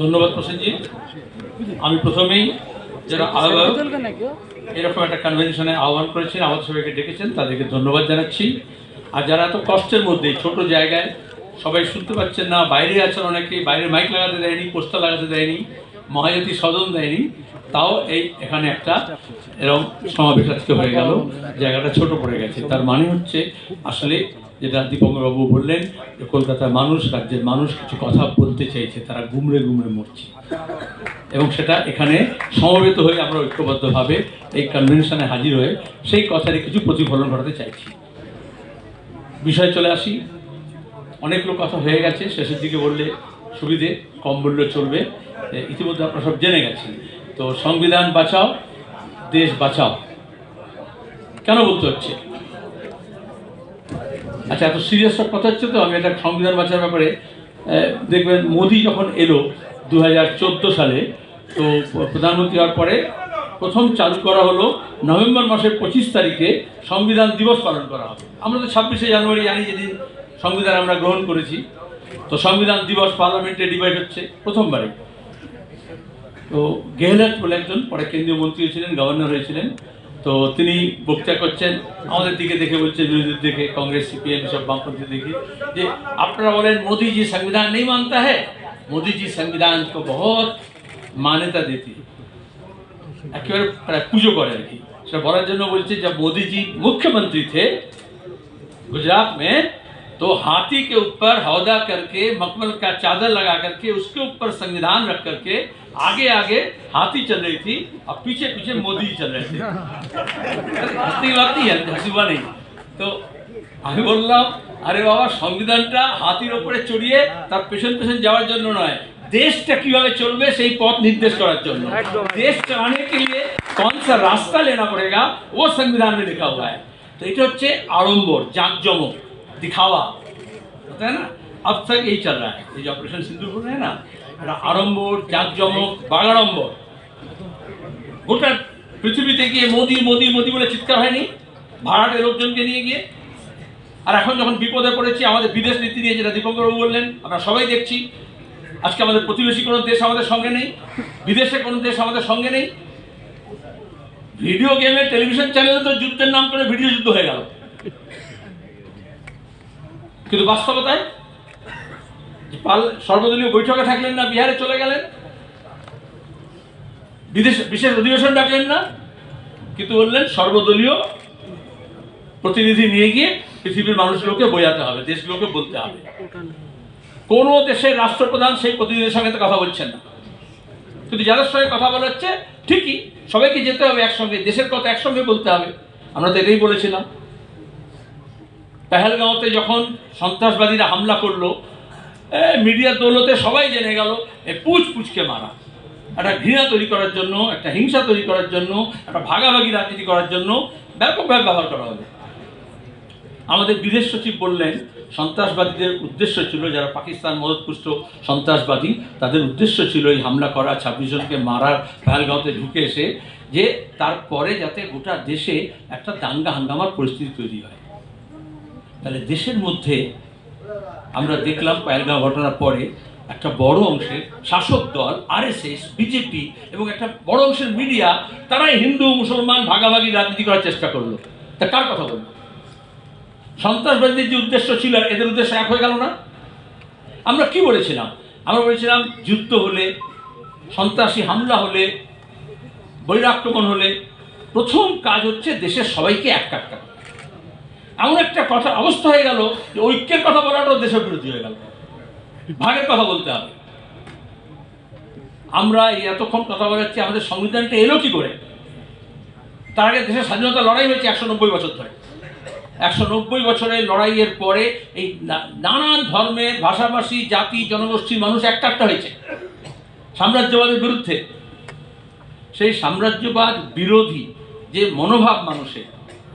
ধন্যবাদ প্রসেনজি। আমি প্রথমেই যারা আহ্বায়ক এরকম একটা কনভেনশনে আহ্বান করেছেন আমাদের সবাইকে ডেকেছেন তাদেরকে ধন্যবাদ জানাচ্ছি। আর যারা এত কষ্টের মধ্যে ছোট জায়গায় সবাই শুনতে পাচ্ছেন না বাইরে আছেন অনেকে বাইরে মাইক লাগাতে দেয়নি পোস্টার লাগাতে দেয়নি মহাজাতি সদন দেয়নি তাও এই এখানে একটা এরকম সমাবেশ আজকে হয়ে গেল জায়গাটা ছোট পড়ে গেছে। তার মানে হচ্ছে আসলে যেটা দীপঙ্করবাবু বললেন যে কলকাতার মানুষ, রাজ্যের মানুষ কিছু কথা বলতে চাইছে, তারা গুমড়ে গুমড়ে মরছে। এবং সেটা এখানে সমবেত হয়ে আমরা ঐক্যবদ্ধভাবে এই কনভেনশনে হাজির হয়ে সেই কথারই কিছু প্রতিফলন ঘটাতে চাইছি। বিষয় চলে আসি। অনেকগুলো কথা হয়ে গেছে, শেষের দিকে বললে, সুবিধে, কম বললে চলবে। ইতিমধ্যে আপনারা সব জেনে গেছেন। তো সংবিধান বাঁচাও, দেশ বাঁচাও। কেন বলতে হচ্ছে? আচ্ছা এত সিরিয়াস সব কথা হচ্ছে তো? আমি একটা সংবিধান বাঁচার ব্যাপারে দেখবেন মোদি যখন এলো দু হাজার চোদ্দ সালে, তো প্রধানমন্ত্রী হওয়ার পরে প্রথম চালু করা হলো নভেম্বর মাসের পঁচিশ তারিখে সংবিধান দিবস পালন করা হবে। আমরা তো ছাব্বিশে জানুয়ারি জানি যেদিন সংবিধান আমরা গ্রহণ করেছি। তো সংবিধান দিবস পার্লামেন্টে ডিভাইড হচ্ছে প্রথমবারে। তো গেহলট বলে একজন, পরে কেন্দ্রীয় মন্ত্রী হয়েছিলেন গভর্নর হয়েছিলেন। তো তিনি বক্তা করছেন, আমাদের দিকে দেখে বলছে, বিরোধীদের দেখে কংগ্রেস, সিপিএম, সব বামপন্থী দেখে যে আপনারা বলেন मोदी সংবিধান নেই नहीं হ্যাঁ है সংবিধান তো संविधान মান্যতা দিতে। একেবারে প্রায় পুজো করে আর কি। সেটা বলার জন্য বলছে, যে মোদিজি মুখ্যমন্ত্রী থে গুজরাট মে तो हाथी के ऊपर हौदा करके मखमल का चादर लगा करके उसके ऊपर संविधान रख करके आगे आगे हाथी चल रही थी और पीछे पीछे मोदी जी चल रहे थे हंसने की बात नहीं है हंसी हुआ नहीं তো আমি বললাম আরে বাবা সংবিধানটা হাতির ওপরে চড়িয়ে তার পেছন পেছন যাওয়ার জন্য নয় দেশটা কিভাবে চলবে সেই পথ নির্দেশ করার জন্য देश चलाने के लिए कौन सा रास्ता लेना पड़ेगा वो संविधान में लिखा हुआ है तो এটা হচ্ছে আড়ম্বর জাঁকজমক दिखावा होता है ना अब तक यही चल रहा है ये जो ऑपरेशन सिंदूर बोल रहे हैं ना এটা আড়ম্বর জাঁকজমক বাগাড়ম্বর গোটা পৃথিবীতে গিয়ে মোদি মোদি মোদি বলে চিৎকার হয়নি ভাড়াটে লোকজনকে নিয়ে গিয়ে আর এখন যখন বিপদে পড়েছি আমাদের বিদেশ নীতি নিয়ে যেটা দীপঙ্করবাবু বললেন আমরা সবাই দেখছি আজকে আমাদের প্রতিবেশী কোনো দেশ আমাদের সঙ্গে নেই বিদেশে কোনো দেশ আমাদের সঙ্গে নেই ভিডিও গেমে টেলিভিশন চ্যানেলে তো যুদ্ধের নাম করে ভিডিও যুদ্ধ হয়ে গেল কিন্তু বাস্তবতায় পাল সর্বদলীয় বৈঠকে থাকলেন না, বিহারে চলে গেলেন। বিদেশ বিশেষ অধিবেশন ডাকলেন না, কিন্তু বললেন সর্বদলীয় প্রতিনিধি নিয়ে গিয়ে পৃথিবীর মানুষগুলোকে বোঝাতে হবে, দেশগুলোকে বলতে হবে। কোনো দেশের রাষ্ট্রপ্রধান সেই প্রতিনিধির সঙ্গে তো কথা বলছেন না। কিন্তু যাদের সঙ্গে কথা বলা হচ্ছে, ঠিকই, সবাইকে যেতে হবে একসঙ্গে, দেশের কথা একসঙ্গে বলতে হবে। আমরা তো এটাই বলেছিলাম। পেহেলগাঁওতে যখন সন্ত্রাসবাদীরা হামলা করল মিডিয়ার দৌলতে সবাই জেনে গেল, এ পুচ পুচকে মারা। একটা ঘৃণা তৈরি করার জন্য, একটা হিংসা তৈরি করার জন্য, একটা ভাগাভাগি রাজনীতি করার জন্য ব্যাপকভাবে ব্যবহার করা হবে আমাদের বিদেশ সচিব বললেন, সন্ত্রাসবাদীদের উদ্দেশ্য ছিল, যারা পাকিস্তান মদতপুষ্ট সন্ত্রাসবাদী, তাদের উদ্দেশ্য ছিল এই হামলা করা, ছাব্বিশ জনকে মারার, পেহেলগাঁওতে ঢুকে এসে, যে তারপরে যাতে গোটা দেশে একটা দাঙ্গা হাঙ্গামার পরিস্থিতি তৈরি হয়। তাহলে দেশের মধ্যে আমরা দেখলাম পেহেলগাঁও ঘটনার পরে একটা বড় অংশের শাসক দল আরএসএস বিজেপি এবং একটা বড় অংশের মিডিয়া, তারাই হিন্দু, মুসলমান ভাগাভাগি রাজনীতি করার চেষ্টা করল। তা কার কথা বলব? সন্ত্রাসবাদীদের যে উদ্দেশ্য ছিল এদের উদ্দেশ্য এক হয়ে গেল না? আমরা কি বলেছিলাম? আমরা বলেছিলাম যুদ্ধ হলে, সন্ত্রাসী হামলা হলে বৈরাক্রমণ হলে প্রথম কাজ হচ্ছে দেশের সবাইকে এক কাটতে এমন একটা কথা, অবস্থা হয়ে গেল যে ঐক্যের কথা বলাটাও দেশের বিরোধী হয়ে গেল। ভাগের কথা বলতে হবে। আমরা এই এতক্ষণ কথা বলাচ্ছি, আমাদের সংবিধানটা এলো কি করে? তার আগে দেশের স্বাধীনতা লড়াই হয়েছে একশো নব্বই বছর ধরে। একশো নব্বই বছরের লড়াইয়ের পরে এই নানান ধর্মের ভাষাভাষী, জাতি, জনগোষ্ঠীর মানুষ একটা একটা হয়েছে। সাম্রাজ্যবাদের বিরুদ্ধে। সেই সাম্রাজ্যবাদ বিরোধী যে মনোভাব মানুষের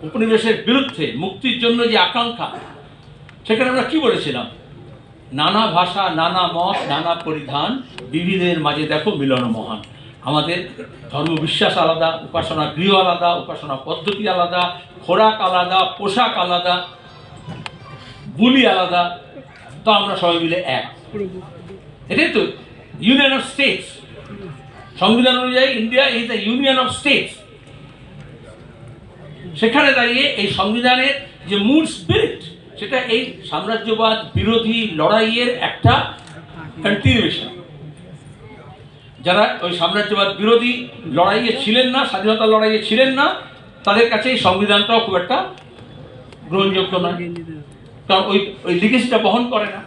উপনিবেশের বিরুদ্ধে মুক্তির জন্য যে আকাঙ্ক্ষা, সেখানে আমরা কি বলেছিলাম? নানা ভাষা, নানা মত, নানা পরিধান, বিবিধের মাঝে দেখো মিলন মহান। আমাদের ধর্ম বিশ্বাস আলাদা, উপাসনা গৃহ আলাদা, উপাসনা পদ্ধতি আলাদা, খোরাক আলাদা, পোশাক আলাদা, বুলি আলাদা, তো আমরা সবাই মিলে এক। এটাই তো ইউনিয়ন অফ স্টেটস সংবিধান অনুযায়ী India is the union of states সেখানে দাঁড়িয়ে এই সংবিধানের যে মূল স্পিরিট সেটা এই সাম্রাজ্যবাদ বিরোধী লড়াইয়ের একটা কন্টিনিউশন যারা ওই সাম্রাজ্যবাদ বিরোধী লড়াইয়ে ছিলেন না, স্বাধীনতা লড়াইয়ে ছিলেন না, তাদের কাছে এই সংবিধানটাও খুব একটা গ্রহণযোগ্য নয়। কারণ ওই ওই লিগেসিটা বহন করে না।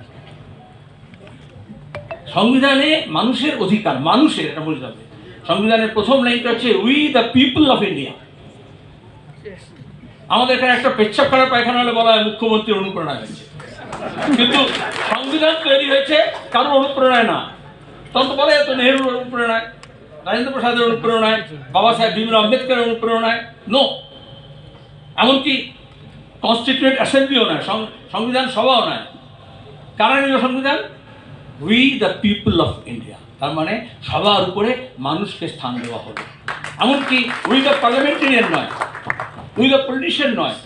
সংবিধানে মানুষের অধিকার, মানুষের, এটা বুঝতে হবে। সংবিধানের প্রথম লাইনটা হচ্ছে we the people of India আমাদের এখানে একটা পেচ্ছাপ করার পায়খানা হলে বলা হয় মুখ্যমন্ত্রীর অনুপ্রেরণা হয়েছে। কিন্তু সংবিধান তৈরি হয়েছে কারোর অনুপ্রেরণায় না। তখন তো বলা যেত নেহরুর অনুপ্রেরণায়, রাজেন্দ্র প্রসাদের অনুপ্রেরণায়, বাবা সাহেব ভীমরাও আম্বেদকরের অনুপ্রেরণায় নো এমনকি কনস্টিটিউয়েন্ট অ্যাসেম্বলিও নয় সংবিধান সভাও নয়। কারা নিল সংবিধান? We the people of India তার মানে সবার উপরে মানুষকে স্থান দেওয়া হলো। এমনকি উই দ্য পার্লামেন্টেরিয়ান নয়। উই দ্য পলিটিশিয়ান নয়।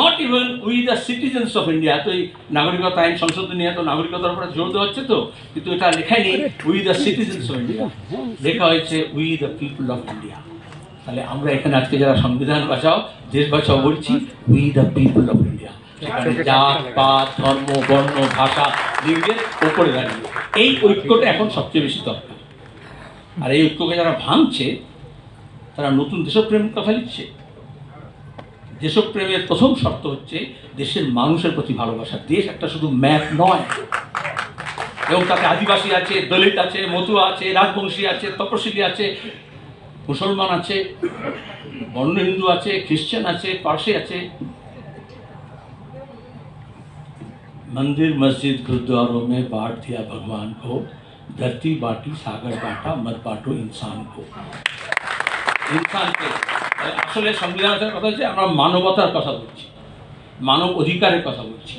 Not even with the citizens of India তো এই নাগরিকতা আইন সংশোধন নিয়ে তো নাগরিকতার উপরে জোর দেওয়া হচ্ছে তো? কিন্তু এটা লেখাই নেই we the citizens of India লেখা হয়েছে with the people of India তাহলে আমরা এখানে আজকে যারা সংবিধান বাঁচাও দেশ বাঁচাও বলছি we the people of India জাত পাত ধর্ম বর্ণ ভাষা লিঙ্গের ওপরে দাঁড়িয়ে। এই ঐক্যটা এখন সবচেয়ে বেশি দরকার। আর এই ঐক্যকে যারা ভাঙছে তারা নতুন দেশপ্রেম কথা লিখছে দেশপ্রেমের প্রথম শর্ত হচ্ছে দেশের মানুষের প্রতি ভালোবাসা দেশ একটা শুধু ম্যাপ নয় এবং তাতে আদিবাসী আছে দলিত আছে মতুয়া আছে রাজবংশী আছে তপশিলি আছে মুসলমান আছে বর্ণ হিন্দু আছে খ্রিস্টান আছে পার্সি আছে मंदिर मस्जिद गुरुद्वारों में बांट दिया भगवान को धरती बांटी सागर बांटा मत बांटो इंसान को ইনসানকে আসলে সংবিধান সংবিধানের কথা হচ্ছে আমরা মানবতার কথা বলছি। মানব অধিকারের কথা বলছি।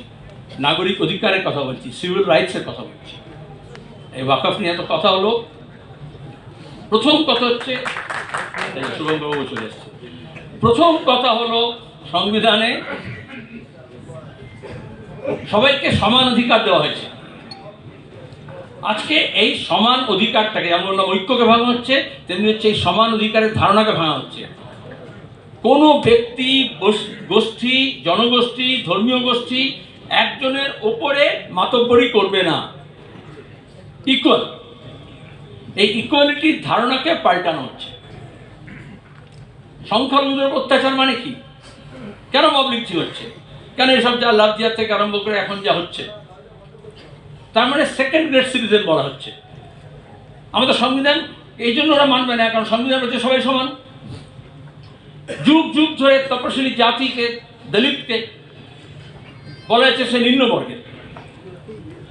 নাগরিক অধিকারের কথা বলছি। সিভিল রাইটসের কথা বলছি। এই ওয়াকফ নিয়ে তো কথা হলো। প্রথম কথা হচ্ছে শুভমবাবু চলে এসছে প্রথম কথা হলো সংবিধানে সবাইকে সমান অধিকার দেওয়া হয়েছে। আজকে এই সমান অধিকারটাকে যেমন ঐক্যকে ভাঙা হচ্ছে তেমনি হচ্ছে এই সমান অধিকারের ধারণাকে ভাঙা হচ্ছে। কোনো ব্যক্তি গোষ্ঠী, জনগোষ্ঠী, ধর্মীয় গোষ্ঠী একজনের ওপরে মাতব্বরি করবে না। ইকুয়াল এই ইকুয়ালিটির ধারণাকে পাল্টানো হচ্ছে। সংখ্যালঘুদের অত্যাচার মানে কি? কেন মবলিংচি হচ্ছে? কেন এসব যা লাভ জিয়ার থেকে আরম্ভ করে এখন যা হচ্ছে? তার মানে সেকেন্ড গ্রেড সিটিজেন বলা হচ্ছে। আমাদের সংবিধান, এই জন্য ওরা মানবে না, কারণ সংবিধান হচ্ছে সবাই সমান। যুগ যুগ ধরে তপশিলি জাতিকে, দলিতকে বলা হচ্ছে সে নিম্নবর্গের।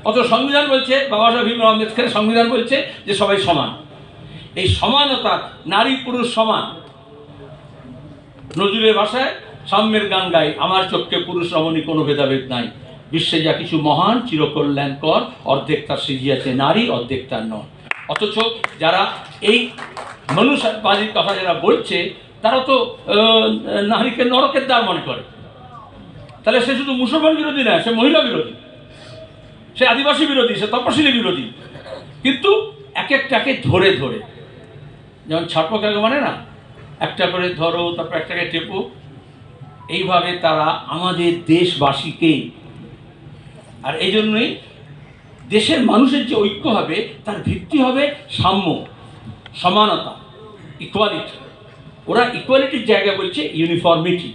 অত সংবিধান বলছে, বাবা সাহেব ভীমরাও আম্বেদকরের সংবিধান বলছে যে সবাই সমান। এই সমানতা নারী পুরুষ সমান। নজরুলের ভাষায়, সাম্যের গান গাই, আমার চোখকে পুরুষ রমণী, কোনো ভেদাভেদ নাই। বিশ্বে যা কিছু মহান, চিরকল্যাণকর, অর্ধেক তার সিজিয়াছে নারী, অর্ধেক তার নয় অথচ যারা এই মনুষ্যবাদীর কথা যারা বলছে তারা তো নারীকে নরকের দ্বার মনে করে। তাহলে সে শুধু মুসলমান বিরোধী নয় সে মহিলা বিরোধী, সে আদিবাসী বিরোধী, সে তপশিলি বিরোধী। কিন্তু এক একটাকে ধরে ধরে। যেমন ছাপকাকে মানে না? একটা করে ধরো, তারপর একটাকে টেপো। এইভাবে তারা আমাদের দেশবাসীকে, আর এই জন্যই দেশের মানুষের যে ঐক্য হবে, তার ভিত্তি হবে সাম্য, সমানতা ইকুয়ালিটি ওরা ইকুয়ালিটির জায়গায় বলছে ইউনিফর্মিটি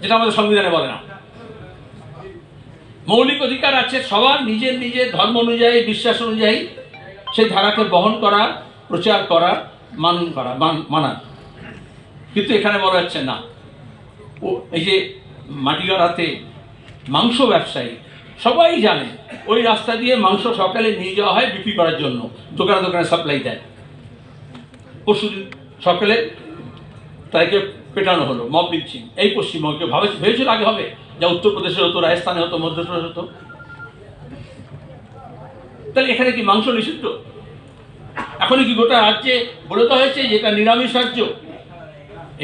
যেটা আমাদের সংবিধানে বলে না। মৌলিক অধিকার আছে, সবার নিজের নিজের ধর্ম অনুযায়ী, বিশ্বাস অনুযায়ী সেই ধারাকে বহন করা, প্রচার করা মানন করা, মান- কিন্তু এখানে বলা হচ্ছে না। ও, এই যে মাটিগাড়াতে মাংস ব্যবসায়ী, সবাই জানে ওই রাস্তা দিয়ে মাংস সকালে নিয়ে যাওয়া হয় বিক্রি করার জন্য, দোকানে দোকানে সাপ্লাই দেয়। পরশুদিন সকালে তাকে পেটানো হলো, মব লিঞ্চিং এই পশ্চিমবঙ্গকে ভাবে ভেবেছিল আগে হবে? যা উত্তরপ্রদেশে হতো, রাজস্থানে হতো মধ্যপ্রদেশে হতো। তাহলে এখানে কি মাংস নিষিদ্ধ? এখন কি গোটা রাজ্যে বলে তো হয়েছে যে এটা নিরামিষ রাজ্য?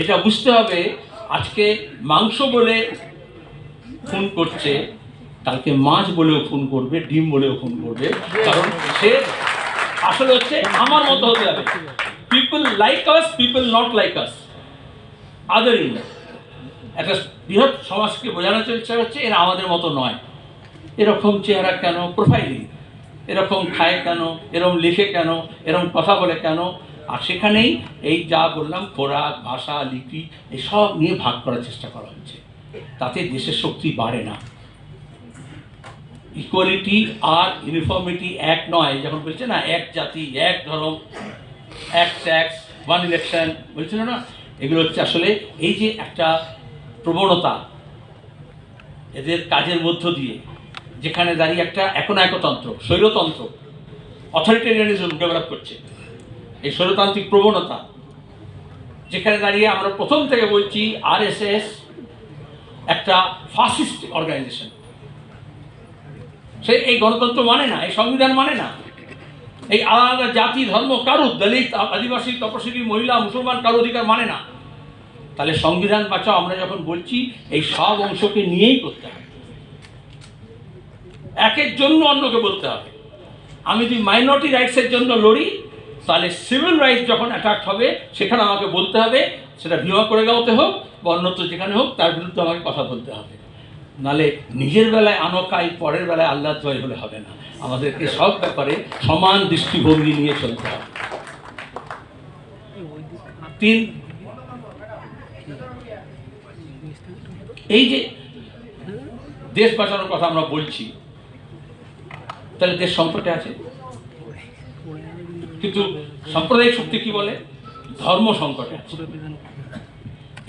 এটা বুঝতে হবে, আজকে মাংস বলে খুন করছে, কালকে মাছ বলেও খুন করবে, ডিম বলেও খুন করবে। কারণ সে আসলে হচ্ছে আমার মতো হতে হবে। Like us people not like us other in একটা বৃহৎ সমাজকে বোঝানোর চেষ্টা হচ্ছে এরা আমাদের মতো নয়। এরকম চেহারা কেন? প্রোফাইলিং এরকম খায় কেন? এরকম লিখে কেন? এরকম কথা বলে কেন? আর সেখানেই এই যা বললাম, খোরাক, ভাষা, লিপি, এসব নিয়ে ভাগ করার চেষ্টা করা হচ্ছে। তাতে দেশের শক্তি বাড়ে না। ইকুয়ালিটি আর ইউনিফর্মিটি এক নয়। যখন বলছে না, এক জাতি, এক ধর্ম এক ট্যাক্স ওয়ান ইলেকশন বলছিল না? এগুলো হচ্ছে আসলে এই যে একটা প্রবণতা এদের কাজের মধ্য দিয়ে, যেখানে দাঁড়িয়ে একটা একনায়কতন্ত্র, স্বৈরতন্ত্র, অথরিটেরিয়ানিজম ডেভেলপ করছে। এই স্বৈরতান্ত্রিক প্রবণতা, যেখানে দাঁড়িয়ে আমরা প্রথম থেকে বলছি আরএসএস একটা ফাসিস্ট অর্গানাইজেশন সে এই গণতন্ত্র মানে না, এই সংবিধান মানে না। এই আলাদা জাতি, ধর্ম কারও? দলিত, আদিবাসী তপশিলি মহিলা, মুসলমান কারও অধিকার মানে না। তাহলে সংবিধান বাঁচাও, আমরা যখন বলছি, এই সব অংশকে নিয়েই করতে হবে। একের জন্য অন্যকে বলতে হবে। আমি যদি মাইনরিটি রাইটসের জন্য লড়ি, তাহলে সিভিল রাইটস যখন অ্যাটাক হবে, সেখানে আমাকে বলতে হবে, সেটা বিমা করে গাওতে হোক বা অন্যত্র যেখানে হোক, তার বিরুদ্ধে আমাকে কথা বলতে হবে। নালে নিজের বেলায় আনকাই পরের বেলায় আল্লাহ জয় হলে হবে না। আমাদেরকে সব ব্যাপারে সমান দৃষ্টিভঙ্গি নিয়ে চলতে হবে। তিন, এই যে দেশ বাঁচানোর কথা আমরা বলছি, তাহলে দেশ সংকটে আছে? কিন্তু সাম্প্রদায়িক শক্তি কি বলে? ধর্ম সংকটে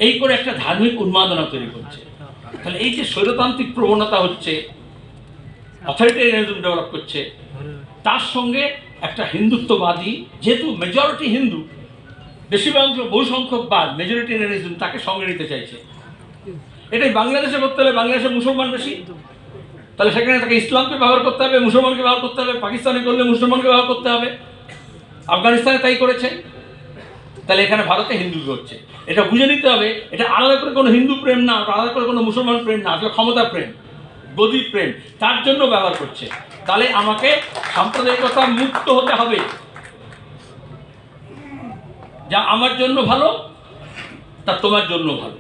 এই করে একটা ধার্মিক উন্মাদনা তৈরি করছে। তাহলে এই যে স্বৈরতান্ত্রিক প্রবণতা হচ্ছে অথরিটেরিয়ানিজম ডেভেলপ করছে, তার সঙ্গে একটা হিন্দুত্ববাদী, যেহেতু মেজরিটি হিন্দু বেশিরভাগ বহু সংখ্যক বাদ মেজরিটেরিয়ানিজম তাকে সঙ্গে নিতে চাইছে। এটাই বাংলাদেশে করতে হলে বাংলাদেশে মুসলমান বেশি। তাহলে সেখানে তাকে ইসলামকে ব্যবহার করতে হবে, মুসলমানকে ব্যবহার করতে হবে, পাকিস্তানে করলে মুসলমানকে ব্যবহার করতে হবে। আফগানিস্তানে তাই করেছে। তাহলে এখানে ভারতে হিন্দু হচ্ছে। এটা বুঝে নিতে হবে, এটা আলাদা করে কোনো হিন্দু প্রেম না, আলাদা করে কোনো মুসলমান প্রেম না, আসলে ক্ষমতা প্রেম, গদি প্রেম, তার জন্য ব্যবহার করছে। তাহলে আমাকে সাম্প্রদায়িকতা মুক্ত হতে হবে। যা আমার জন্য ভালো, তা তোমার জন্য ভালো।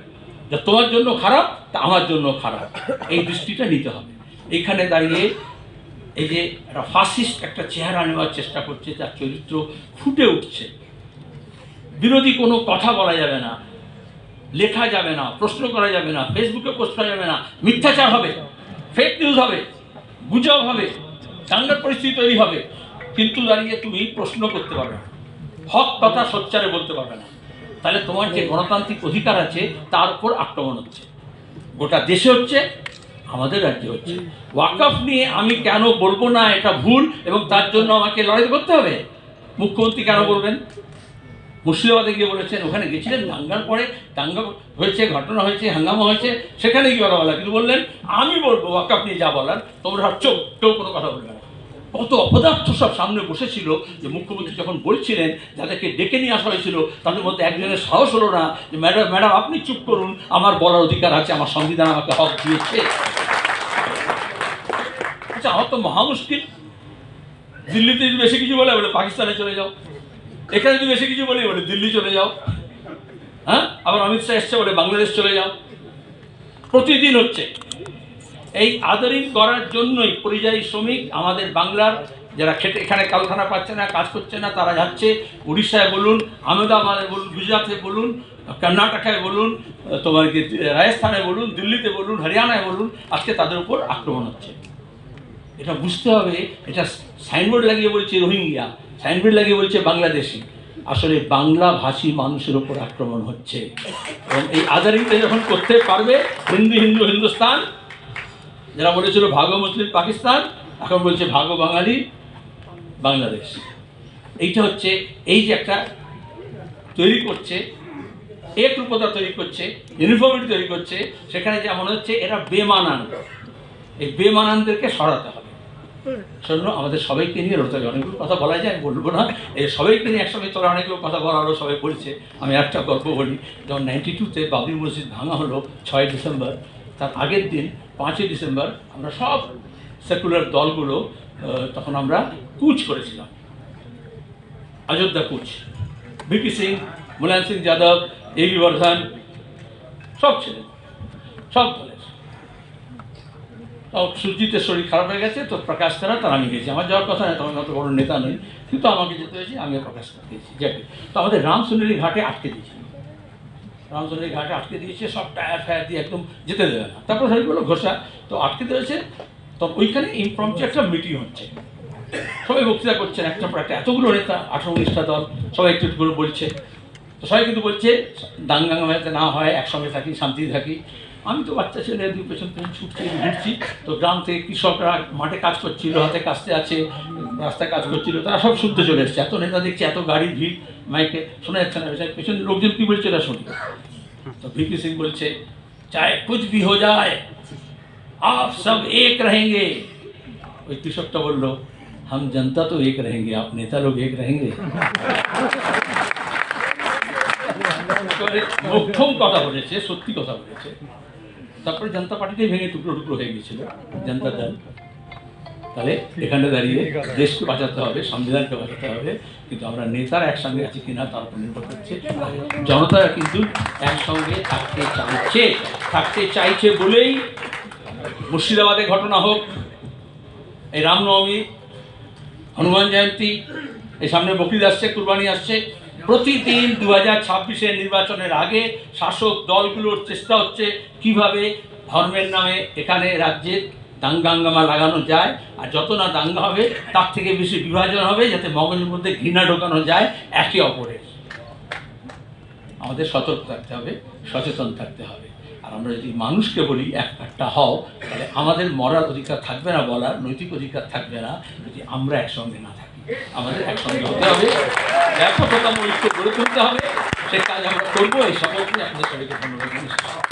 যা তোমার জন্য খারাপ, তা আমার জন্য খারাপ। এই দৃষ্টিটা নিতে হবে। এইখানে দাঁড়িয়ে এই যে একটা ফাসিস্ট একটা চেহারা নেওয়ার চেষ্টা করছে, তার চরিত্র ফুটে উঠছে। বিরোধী কোনো কথা বলা যাবে না, লেখা যাবে না, প্রশ্ন করা যাবে না, ফেসবুকে পোস্ট করা যাবে না, মিথ্যাচার হবে ফেক নিউজ হবে, গুজব হবে, দাঙ্গার পরিস্থিতি তৈরি হবে, কিন্তু দাঁড়িয়ে তুমি প্রশ্ন করতে পারবে না। হক কথা সোচ্চারে বলতে পারবে না। তাহলে তোমার যে গণতান্ত্রিক অধিকার আছে, তার উপর আক্রমণ হচ্ছে। গোটা দেশে হচ্ছে, আমাদের রাজ্যে হচ্ছে। ওয়াকফ নিয়ে আমি কেন বলব না এটা ভুল, এবং তার জন্য আমাকে লড়াই করতে হবে? মুখ্যমন্ত্রী কেন বলবেন? মুর্শিদাবাদে গিয়ে বলেছেন, ওখানে গেছিলেন, দাঙ্গার পরে দাঙ্গা হয়েছে, ঘটনা হয়েছে, হাঙ্গামা হয়েছে, সেখানে গিয়ে কথা বলা, কিন্তু বললেন, আমি বলব, ওয়াকফ নিয়ে যা বলার, তোমরা চোখ কেউ কোনো কথা বলবে না। কত অপদার্থ সব সামনে বসেছিল যে মুখ্যমন্ত্রী যখন বলছিলেন, যাদেরকে ডেকে নিয়ে আসা হয়েছিল, তাদের মধ্যে একজনের সাহস হলো না যে, ম্যাডাম ম্যাডাম, আপনি চুপ করুন, আমার বলার অধিকার আছে, আমার সংবিধান আমাকে হক দিয়েছে। আচ্ছা আমার তো মহা মুশকিল। দিল্লিতে বেশি কিছু বলে বলে পাকিস্তানে চলে যাও। এখানে যদি বেশি কিছু বলে বলে দিল্লি চলে যাও। হ্যাঁ? আবার অমিত শাহ এসছে, বলে বাংলাদেশ চলে যাও। প্রতিদিন হচ্ছে। এই আদরিং করার জন্যই পরিযায়ী শ্রমিক আমাদের বাংলার যারা খেটে, এখানে কারখানা পাচ্ছে না, কাজ করছে না, তারা যাচ্ছে। উড়িষ্যায় বলুন, আহমেদাবাদে বলুন, গুজরাটে বলুন, কর্ণাটকায় বলুন, তোমার কি, রাজস্থানে বলুন, দিল্লিতে বলুন, হরিয়ানায় বলুন, আজকে তাদের উপর আক্রমণ হচ্ছে। এটা বুঝতে হবে, এটা সাইনবোর্ড লাগিয়ে বলছে রোহিঙ্গিয়া। সাইনবোর্ড লাগিয়ে বলছে বাংলাদেশি। আসলে বাংলা ভাষী মানুষের উপর আক্রমণ হচ্ছে। এবং এই আজারিটা যখন করতে পারবে, হিন্দু হিন্দু, হিন্দুস্তান, যারা বলেছিল ভাগো মুসলিম, পাকিস্তান, এখন বলছে ভাগো বাঙালি, বাংলাদেশ। এইটা হচ্ছে, এই যে একটা তৈরি করছে একরূপতা তৈরি করছে ইউনিফর্মিটি তৈরি করছে, সেখানে যা মনে হচ্ছে, এরা বেমানান। এই বেমানানদেরকে সরাতে হবে। শোনো, আমাদের সবাইকে নিয়ে লড়তে অনেকগুলো কথা বলা যায়, আমি বলব না। এই সবাইকে নিয়ে একসঙ্গে তোরা অনেকগুলো কথা বলা হলো সবাই বলছে। আমি একটা গল্প বলি, যখন নাইনটি টুতে বাবরি মসজিদ ভাঙা হলো, ছয় ডিসেম্বর, তার আগের দিন, পাঁচই ডিসেম্বর, আমরা সব সেকুলার দলগুলো তখন আমরা কুচ করেছিলাম। অযোধ্যা কুচ ভিপি সিং, মুলায়ম সিং যাদব এবি বর্ধন, সব ছিলেন, সব দলের। সুরজিতের শরীর খারাপ হয়ে গেছে, তো প্রকাশ করা তার আমি গেছি। আমার যাওয়ার কথা নয়, তখন অত বড় নেতা নই, কিন্তু আমাকে যেতে হয়েছে আমি প্রকাশ গেছি, যাকে। তো আমাদের রামসুন্দরী ঘাটে আটকে দিয়েছিল রামচন্দ্রের ঘাটে আটকে দিয়েছে, সব টায়ার ফায়ার দিয়ে একদম যেতে দেবে না। তারপর হয়ে গেলো ঘোষা, তো আটকে দিয়েছে, তো ওইখানে ইনফ্রমচে একটা মিটিং হচ্ছে। সবাই বক্তৃতা করছেন, একটা পর একটা এতগুলো নেতা, আঠারো উনিশটা দল, সবাই একটু করে বলছে। তো সবাই কিন্তু বলছে, দাঙ্গাঙ্গা যাতে না হয়, একসঙ্গে থাকি, শান্তিতে থাকি। আমি তো বাচ্চা ছেলে দুই পেছন পেছন ছুটছি ঘুরছি তো গ্রাম থেকে কৃষকরা মাঠে কাজ করছিল হাতে কাজতে আছে রাস্তায় কাজ করছিল তারা সব শুনতে চলে এসছে এত নেতা দেখছি এত গাড়ি ভিড় মাইকে শোনা যাচ্ছে না পেছন লোকজন কী বলছে না শুনি তো ভিপি সিং বলছে চাহে কুছ ভি হো যায় आप सब एक रहेंगे ওই কৃষকটা বলল হাম জনতা তো এক रहेंगे आप नेता लोग एक रहेंगे মুখ্যম কথা বলেছে সত্যি কথা বলেছে তারপরে জনতা পার্টিটাই ভেঙে টুকরো টুকরো হয়ে গেছিল জনতা দল। তাহলে এখানে দাঁড়িয়ে দেশকে বাঁচাতে হবে সংবিধানকে বাঁচাতে হবে কিন্তু আমরা নেতারা একসঙ্গে আছি কিনা তার উপর নির্ভর করছে। জনতারা কিন্তু একসঙ্গে থাকতে চাইছে থাকতে চাইছে বলেই মুর্শিদাবাদে ঘটনা হোক এই রামনবমী হনুমান জয়ন্তী এই সামনে বকরিদ আসছে কুরবানি আসছে প্রতিদিন দু হাজার ছাব্বিশের নির্বাচনের আগে শাসক দলগুলোর চেষ্টা হচ্ছে কীভাবে ধর্মের নামে এখানে রাজ্যে দাঙ্গাঙ্গামা লাগানো যায়, আর যত না দাঙ্গা হবে, তার থেকে বেশি বিভাজন হবে, যাতে মগজের মধ্যে ঘৃণা ঢোকানো যায় একে অপরের। আমাদের সতর্ক থাকতে হবে, সচেতন থাকতে হবে। আর আমরা যদি মানুষকে বলি এক একটা হও, তাহলে আমাদের মরার অধিকার থাকবে না, বলার নৈতিক অধিকার থাকবে না, যদি আমরা একসঙ্গে না থাকি। আমাদের একসঙ্গে হতে হবে ব্যাপকতা ঐক্য গড়ে তুলতে হবে সে কাজ আমরা করব, এই সকলকে আপনাদের সবাইকে ধন্যবাদ।